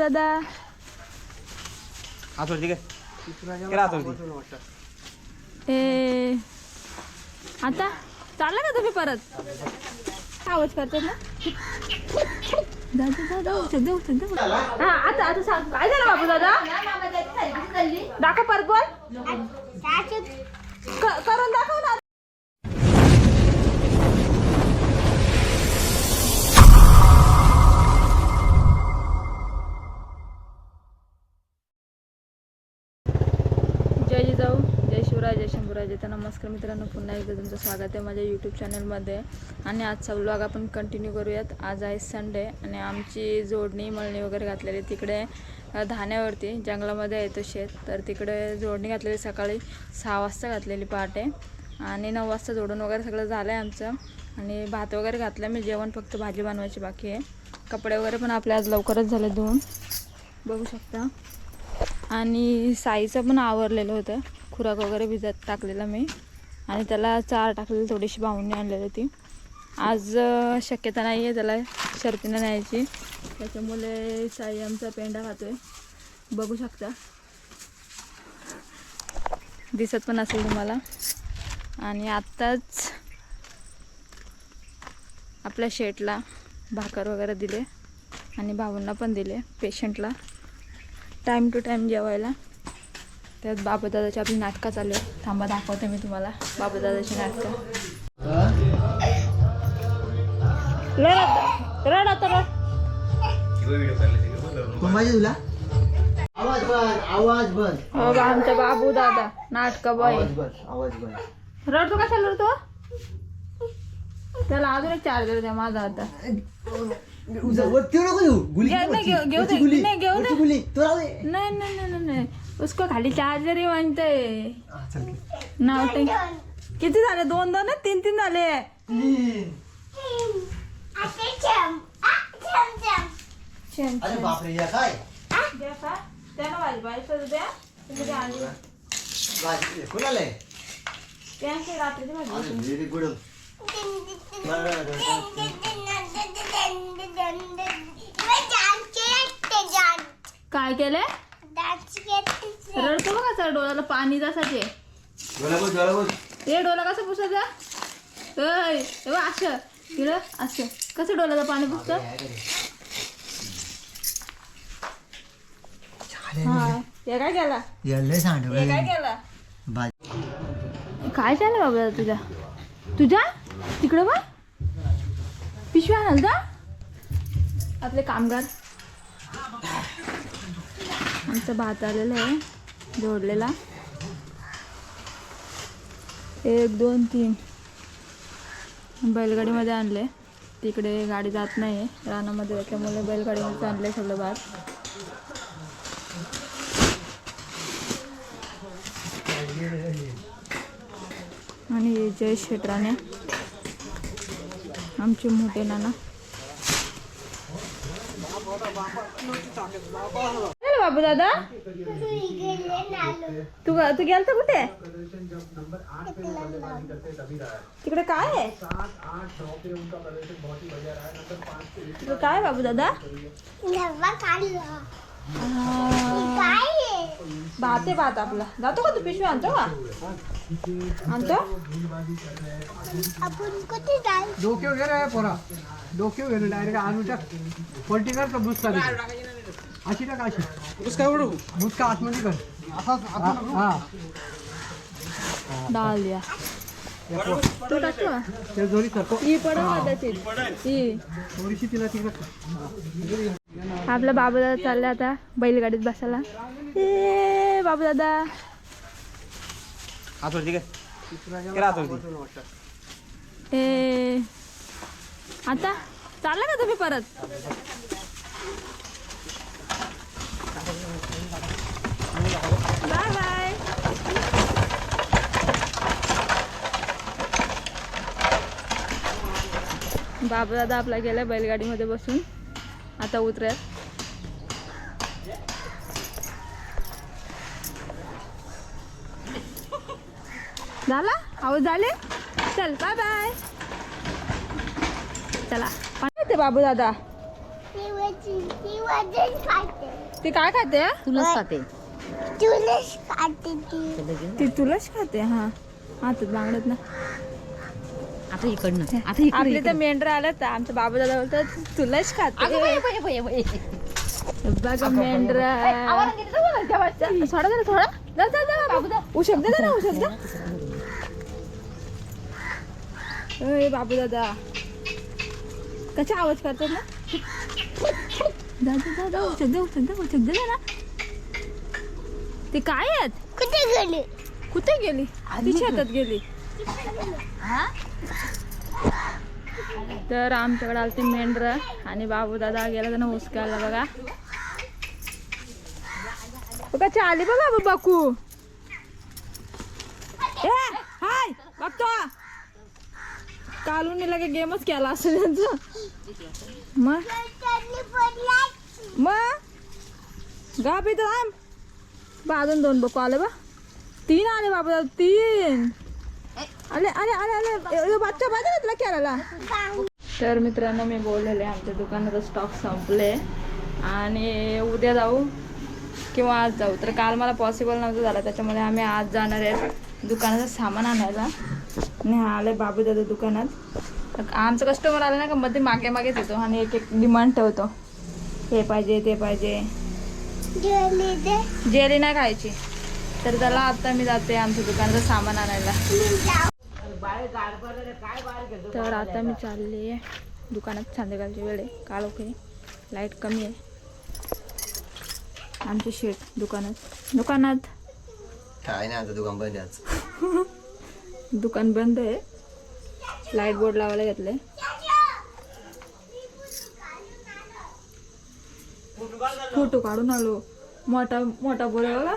दादा. आतवरती काय केला आतवरती ए आता चालला का तुम्ही परत? आवाज करतात ना? दादा दादा औषध औषध हा आता आता सांग. काय झालं बाबू दादा? दाखव परत बोल. करून दाखव ना. हॅलो जय शिवराय जय शंभूराज. तर नमस्कार मित्रांनो पुन्हा एकदा तुमचं स्वागत आहे माझ्या यूट्यूब चॅनलमध्ये आणि आजचा व्लॉग आपण कंटिन्यू करूयात. आज आहे संडे आणि आमची जोडणी मळणी वगैरे घातलेली तिकडे धान्यावरती जंगलामध्ये येतो शेत. तर तिकडे जोडणी घातलेली सकाळी सहा वाजता घातलेली पहाटे आणि नऊ वाजता जोडून वगैरे सगळं झालं आहे आमचं. आणि भात वगैरे घातलं मी जेवण फक्त भाजी बनवायची बाकी आहे. कपडे वगैरे पण आपले आज लवकरच झाले धुवून. बघू शकता. आणि साईचं पण आवरलेलं होतं. खुराक वगैरे भिजत टाकलेला मी. आणि त्याला चार टाकलेली थोडीशी बाहुणी आणलेली होती आज शक्यता नाही आहे त्याला शर्तीनं न्यायची. त्याच्यामुळे साई आमचा पेंडा खातोय. बघू शकता. दिसत पण असेल तुम्हाला. आणि आत्ताच आपल्या शेटला भाकर वगैरे दिले. आणि भाऊंना पण दिले पेशंटला टाईम टू टाईम जेवायला. त्यात बाबादादाची आपली नाटकं चालू आहेत. थांबा दाखवते मी तुम्हाला बाबादादाची नाटकं. रड रड आता रड. माहिती तुला? आवाज बंद आवाज बंद हो बा आमचा बाबू दादा नाटकं बॉय आवाज बंद रडतो कशाला रडतो? त्याला अजून एक चार्जर द्या माझा आता. वरती नको देऊ गुली घे- नाही, घेऊ- घेऊ नाही, घेऊ नाही नाही, नाही. उसको खाली चार्जर ही म्हणते. नाव ते. किती झाले? दोन दोन? तीन तीन झाले. बापरे या काय? द्या का? द्या ना भाजी भाजी द्या. तुम्ही द्या आणि भाजी कोणाला? आहे? त्यांची रात्रीची भाजी अरे व्हेरी गुड काय केलंय? रडतो बघा सर डोळ्याला पाणी बोल बोला बोल. हे डोळा कसं पुसायचा असं. इकडं असं. कसं डोळ्याचं पाणी पुसतं? हा हे काय केला? यायला हे काय केला? भाजी काय झालं बाबा तुझ्या तुझ्या? तिकडं बा पिशवी आणाल का आपले कामगार. आमचा भात आलेला आहे जोडलेला. एक दोन तीन. बैलगाडीमध्ये आणले तिकडे गाडी जात नाही रानामध्ये त्याच्यामुळे बैलगाडीमध्ये आणले सगळं भात. आणि जय शेटराने आमचे मोठे नाना. बाबू दादा? तू तू गेलता कुठे? तिकडे काय आहे? तिकडे काय बाबू दादा. भात आहे भात आपला. जातो का तू पिशवी आणतो का? आणतो? डोके वगैरे आहे पोरा. डोके वगैरे डायरेक्ट टाक पलटी कर का बुसका अशी टाक अशी? बुसका उडू आतमध्ये कर. हा, डाल दिया. तो टाकतो का? ते जोरी सरको ही पडा कदाचित ही. थोडीशी तिला तिकडे आपला बाबू दादा चालला आता बैलगाडीत बसायला. ए बाबू दादा काय ए. आता? चालला का तुम्ही परत बाय बाय बाबू दादा आपला गेला बैलगाडीमध्ये बसून. आता उतरत. झाला? आवाज झाले? चल बाय बाय चला. येते बाबू दादा ती काय खाते तुलाच खाते. तुलाच खाते ती. ती तुलाच खाते हा. हातात बांगडत ना. आता इकडनं. आता इकडे आपले तर मेंढर आलं तर आमच्या बाबा दादा बोलतात तुलाच खाते. बघा मेंढर. थोडा जरा थोडा जा जा जा बाबू उशक दे ना उशक दा ए बाबू दादा कसा आवाज करतात ना? जा जा जा जा उशक दे उशक दे उशक दे ना. ते काय आहेत? कुठे गेली? कुठे गेली? ती शेतात गेली. तर आमच्याकडे आलते मेंढर आणि बाबू दादा गेला त्यांना हुसकायला बघा. बघा चाली बघा बा बाकू. ए हाय बघतो कालून मी लगे गेमच केला असं त्यांचं मग मग गा पित बाजून दोन बघू आले बा. तीन आले बाबा तीन. आले आले आले आले. ए, ए, बच्चा पाहिजे तुला खेळायला. तर मित्रांनो मी बोललेले आमच्या दुकानात स्टॉक संपले आणि उद्या जाऊ किंवा आज जाऊ? तर काल मला पॉसिबल नव्हतं झालं त्याच्यामुळे आम्ही आज जाणार आहे दुकानाचं सामान आणायला. आणि हा आले बाबू दादा दुकानात आमचं कस्टमर आलं ना का मध्ये मागे मागेच येतो आणि एक एक डिमांड ठेवतो. हे पाहिजे ते पाहिजे. जेली नाही खायची. तर त्याला आता मी जाते आमच्या दुकानाचं सामान आणायला. तर आता मी चालली आहे. दुकानात संध्याकाळची वेळ आहे. काळ ओके लाइट कमी आहे. आमचे शेट दुकानात. दुकानात. काय नाही आता दुकान बंद आहे दुकान बंद आहे. लाइट बोर्ड लावायला घेतले फोटो काढून आलो. मोठा मोठा बोर आहे बघा.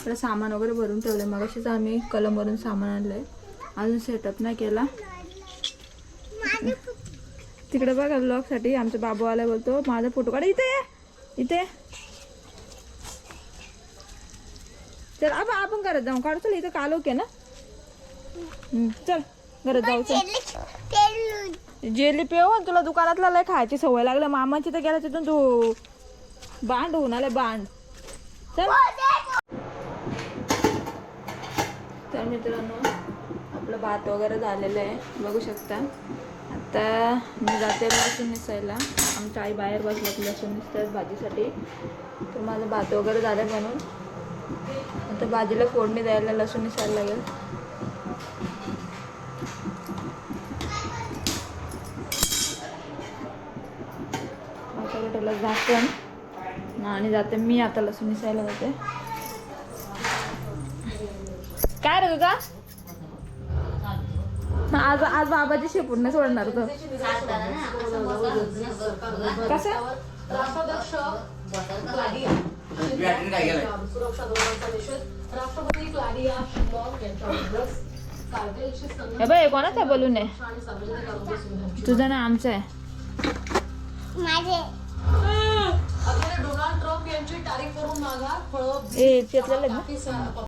इकडे सामान वगैरे भरून ठेवलं आहे मग अशीच आम्ही कलमवरून सामान आणलंय. अजून सेटअप नाही केला. तिकडे बघा ब्लॉगसाठी आमचा बाबू आला बोलतो माझा फोटो काढ इथे इथे चल आपण आपण करत जाऊ. काढू चल इथं काल ओके ना? चल घरात जाऊ चल. जेली पेव तुला दुकानातला लय खायची सवय लागली. मामाची तर गेला तिथून तू. बांड होऊन आले बांड. चल. तर मित्रांनो आपलं भात वगैरे झालेलं आहे. बघू शकता. आता मी जाते लसूण निसायला आमच्या आई बाहेर बसल्यात लसूण निसतात भाजीसाठी. तर माझं भात वगैरे झालं म्हणून. आता भाजीला फोडणी द्यायला लसूण निसायला लागेल. आता त्याला झाकण. आणि जाते मी आता लसूण निसायला जाते. काय रे तुझा? आज आज बाबाची शेपूट नाही सोडणार तो कसं? हे कोणाचा बलून आहे? तुझं ना आमचं आहे. माझे. ए चेतलेलं आहे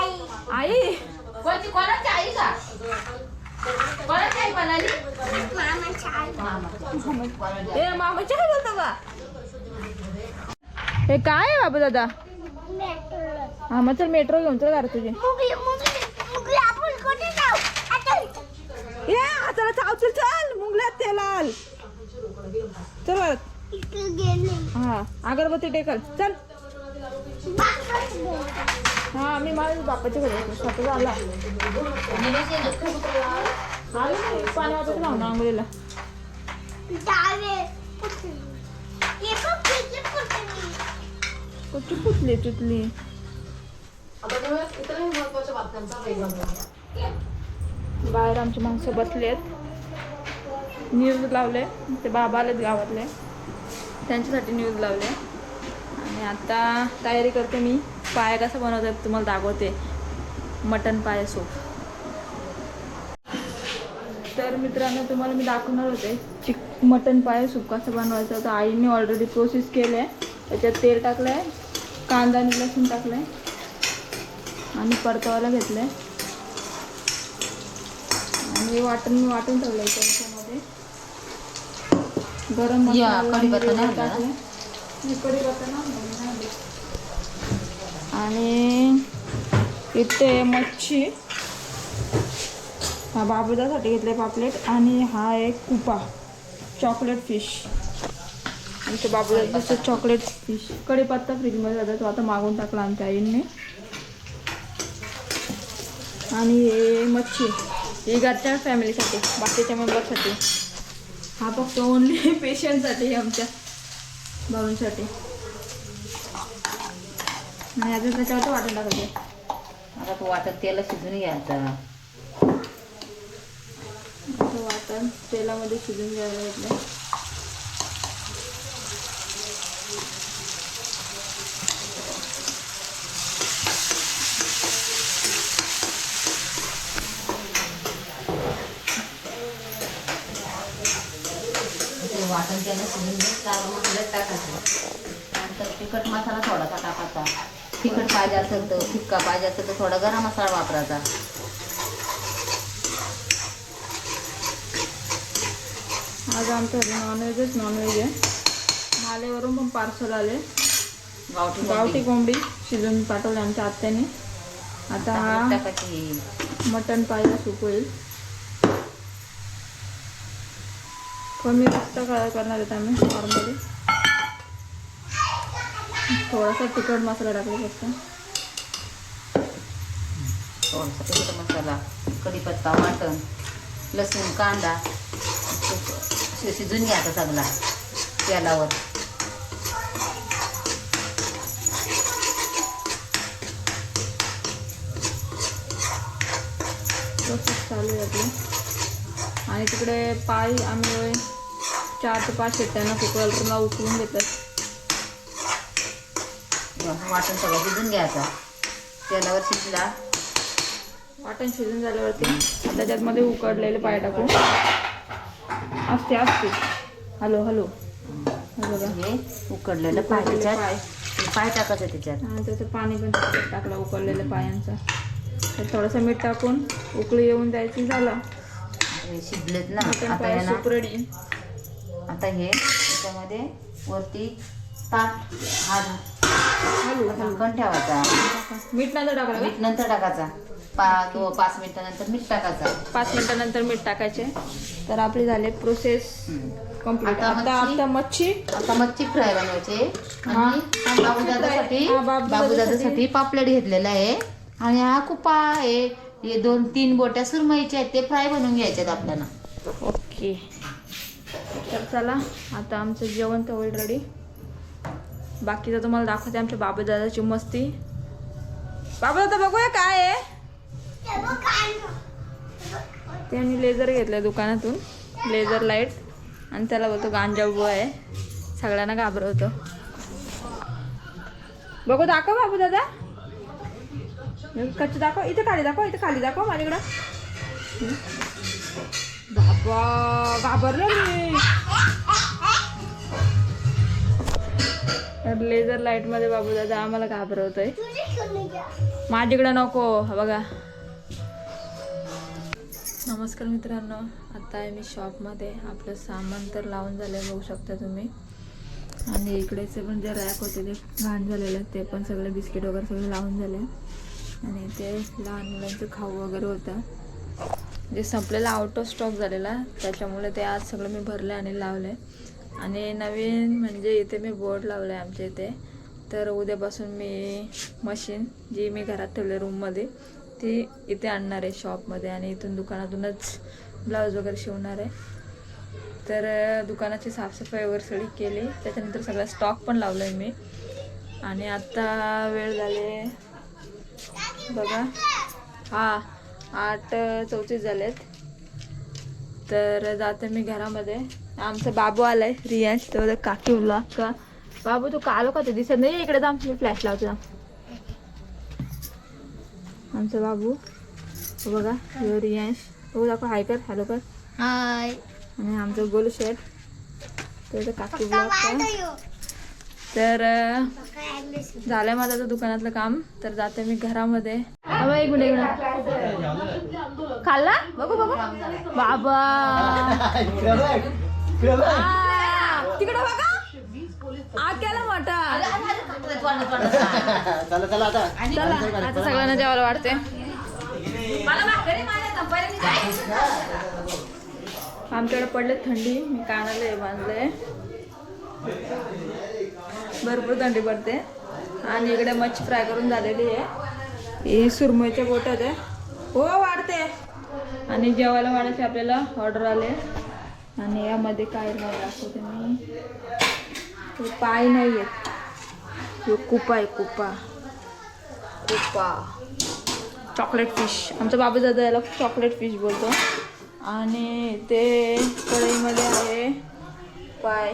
आई. ए मामाच्या काय बोलतो का? हे काय आहे बाबू दादा? हा मग चल मेट्रो घेऊन चल घर तुझे. ये हाताला चाव चल चल. मुंगल्यात ते लाल. चल बरं हा अगरबत्ती टेकल. चल. हा मी माझ्या बापाच्या घरी होतो. स्वतः आला. आलो नाही पाणी वाजत लावून आंघोळीला. कुठची फुटली तुटली बाहेर आमची माणसं बसली आहेत न्यूज लावले. ते बाबा आलेत गावातले. त्यांच्यासाठी न्यूज लावले. आणि आता तयारी करते मी. पाय कसं बनवतात तुम्हाला दाखवते. मटन पाय सूप. तर मित्रांनो तुम्हाला मी दाखवणार होते चिक मटन पाय सूप कसं बनवायचं. तर आईने ऑलरेडी प्रोसेस केलं आहे त्याच्यात तेल टाकलं आहे कांदा आणि लसूण टाकलं आहे आणि परतवायला घेतलं आहे आणि वाटण मी वाटून ठेवलं आहे त्याच्यामध्ये गरम मसाला? टाकलं. आणि इथे मच्छी. हा बाबुदासाठी घेतले पापलेट आणि हा एक कुपा चॉकलेट फिश आमच्या बाबुदाचं चॉकलेट फिश कढीपत्ता फ्रीजमध्ये जातो तो आता मागून टाकला आमच्या आईने. आणि हे मच्छी. ही घरच्या फॅमिलीसाठी बाकीच्या मेंबरसाठी हा फक्त ओनली पेशंटसाठी आमच्या. भाऊंसाठी आणि अजून त्याच्यावर वाटून टाकायचे. आता तो वाटत तेला शिजून घ्यायचा. असं वाटण तेलामध्ये शिजून घ्यायला घेतलं ते वाटण त्याला शिजून लाल मसाल्यात टाकायचं नंतर तिखट मसाला थोडासा टाकायचा. तिखट पाहिजे असेल तर फिक्का पाहिजे असेल तर थोडा गरम मसाला वापरायचा. आज आमचं नॉनव्हेजच नॉनव्हेज आहे. मालेवरून पण पार्सल आले. गावठी गावठी कोंबडी शिजून पाठवले आमच्या आत्याने. आता हा मटण पाहिजे सूप होईल. कमी काय करणार आहेत आम्ही नॉर्मली थोडासा तिखट मसाला टाकला फक्त थोडासा तिखट मसाला कढीपत्ता वाटण लसूण कांदा शिजून घ्यायचा सगळा तेलावर चालू आहे आपली आणि तिकडे पाय आम्ही चार ते पाच शेट्यांना कुकरला उकळून घेतात. वाटण सगळं शिजून घ्यायचा तेलावर शिजला. वाटण शिजून झाल्यावरती त्याच्यामध्ये उकडलेले पाय टाकू. असते असते. Hello hello. हे उकडलेलं पाय उकडलेले त्याच्यात. पाय. टाकायचं त्याच्यात. आणि त्याचं पाणी पण टाकलं उकडलेल्या पायांचं तर थोडंसं मीठ टाकून उकळी येऊन द्यायची झालं. शिजलेत ना. आता रेडी आता हे त्याच्यामध्ये वरती ताट हा झाकण ठेवायचा. मीठ नंतर टाकलं का? मीठ नंतर टाकायचा. पाच किंवा पाच मिनिटानंतर मीठ टाकायचा. पाच मिनिटानंतर मीठ टाकायचे. तर आपली झाले प्रोसेस कंप्लीट आता आता मच्छी- आता मच्छी. आता मच्छी फ्राय बनवायचे. आणि बाबूदादासाठी बाबूदादासाठी. पापलेट घेतलेला आहे. आणि हा कुपा आहे. हे दोन तीन बोट्या सुरमईचे आहेत. ते फ्राय बनवून घ्यायचे आहेत आपल्याला. ओके. चला आता आमचं जेवण तर होईल रेडी बाकीचं तुम्हाला दाखवते आमच्या बाबा दादाची मस्ती. बाबा दादा बघूया काय आहे. त्यांनी लेझर घेतलं दुकानातून लेझर लाइट आणि त्याला बोलतो गांजा उभं आहे. सगळ्यांना घाबरवतो. बघू दाखव बाबू दादा कच्च दाखव इथं खाली दाखव इथं खाली दाखव माझ्याकडं. बाबा घाबरलो मी. तर लेझर लाइटमध्ये बाबू दादा आम्हाला घाबरवतोय. माझ्याकडे नको हा बघा. नमस्कार मित्रांनो आता आहे मी शॉपमध्ये आपलं सामान तर लावून झालं बघू शकता तुम्ही. आणि इकडेचे पण जे रॅक होते ते घाण झालेले ते पण सगळे बिस्किट वगैरे सगळे लावून झाले. आणि ते लहान मुलांचं खाऊ वगैरे होतं. जे संपलेला आउट ऑफ स्टॉक झालेला त्याच्यामुळे ते आज सगळं मी भरलं आणि लावलं आणि नवीन म्हणजे इथे मी बोर्ड लावलं आहे आमच्या इथे. तर उद्यापासून मी मशीन जी मी घरात ठेवली रूममध्ये ती इथे आणणार आहे शॉपमध्ये आणि इथून दुकानातूनच ब्लाऊज वगैरे शिवणार आहे. तर दुकानाची साफसफाई वगैरे सगळी केली. त्याच्यानंतर सगळा स्टॉक पण लावला आहे मी. आणि आत्ता वेळ झाले. बघा. हा. आठ चौतीस झालेत तर जाते मी घरामध्ये. आमचा बाबू आलाय रियांश तो काकी बोला का? बाबू तू कालो का ते दिसत नाही इकडे जा मी फ्लॅश लावते आमचा बाबू बघा रियांश बघू दाखव हाय कर हॅलो कर. हाय आणि आमचं गोलू शेट तर काकी ब्लॉग तर अं, झालंय माझं दुकानातलं काम. तर जाते मी घरामध्ये. एक मिनिट खाल्ला? बघू बघू. बाबा. आ, तिकडे बघा. केला मोठा चला चला आता. चला आता सगळ्यांना जेवायला वाटते आमच्याकडे पडले थंडी. मी कानाले बांधले भरपूर थंडी पडते. आणि इकडे मच्छी फ्राय करून झालेली आहे. ही सुरमईच्या बोटात आहे. हो वाढते. आणि जेवायला वाढायचे आपल्याला ऑर्डर आले. आणि यामध्ये काय दाखवते मी पाय नाही आहेत हे कुपा आहे कुपा. कुपा. चॉकलेट फिश आमचा बाबा दादा याला चॉकलेट फिश बोलतो. आणि ते कढईमध्ये आहे. पाय.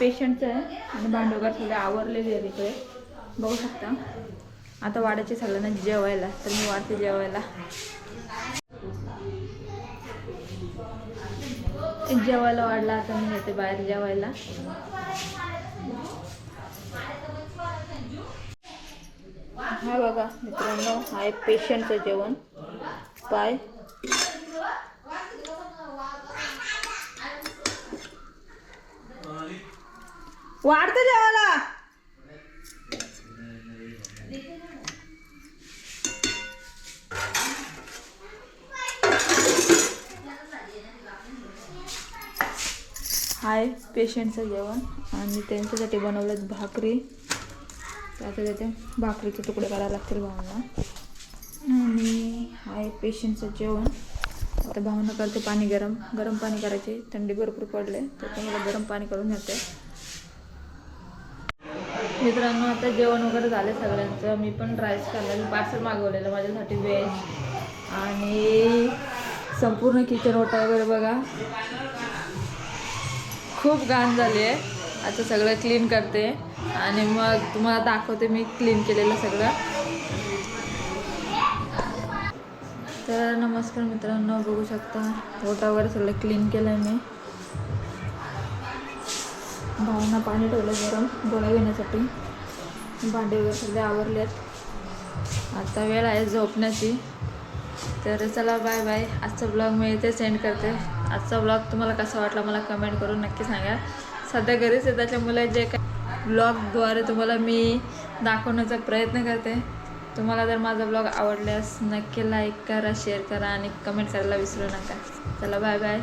पेशंटचं आहे. आणि भांडवगार सगळे आवरलेले आहे तिकडे. बघू शकता. आता वाढायचे सगळ्यांना जेवायला तर मी वाढते जेवायला. जेवायला वाढला आता मी येते बाहेर जेवायला. हा बघा मित्रांनो हा एक पेशंटचं जेवण. पाय. वाढतं जेवायला. हाय पेशंटचं जेवण. आणि त्यांच्यासाठी बनवलेत भाकरी. आता त्याचे भाकरीचे तुकडे करायला लागतील भावना. आणि हाय पेशंटचं जेवण. आता भावना करते पाणी गरम. गरम पाणी करायचे. थंडी भरपूर पडले तर मला गरम पाणी करून घेते मित्रांनो आता जेवण वगैरे झालं सगळ्यांचं. मी पण राईस खाल्ला पार्सल मागवलेलं माझ्यासाठी व्हेज आणि संपूर्ण किचन ओटा वगैरे बघा. खूप घाण झाली आहे. आता सगळं क्लीन करते. आणि मग तुम्हाला दाखवते मी क्लीन केलेलं सगळं. तर नमस्कार मित्रांनो बघू शकता ओटा वगैरे सगळं क्लीन केलं आहे मी. भावना पाणी ठेवलं गरम गोळ्या घेण्यासाठी. भांडे वगैरे सगळे आवरले आहेत आता वेळ आहे झोपण्याची. तर चला बाय बाय आजचा ब्लॉग मी इथे सेंड करते. आजचा ब्लॉग तुम्हाला कसा वाटला मला कमेंट करून नक्की सांगा. सध्या घरीच आहे त्याच्यामुळे जे काय ब्लॉगद्वारे तुम्हाला मी दाखवण्याचा प्रयत्न करते. तुम्हाला जर माझा ब्लॉग आवडल्यास नक्की लाईक करा शेअर करा आणि कमेंट करायला विसरू नका. चला बाय बाय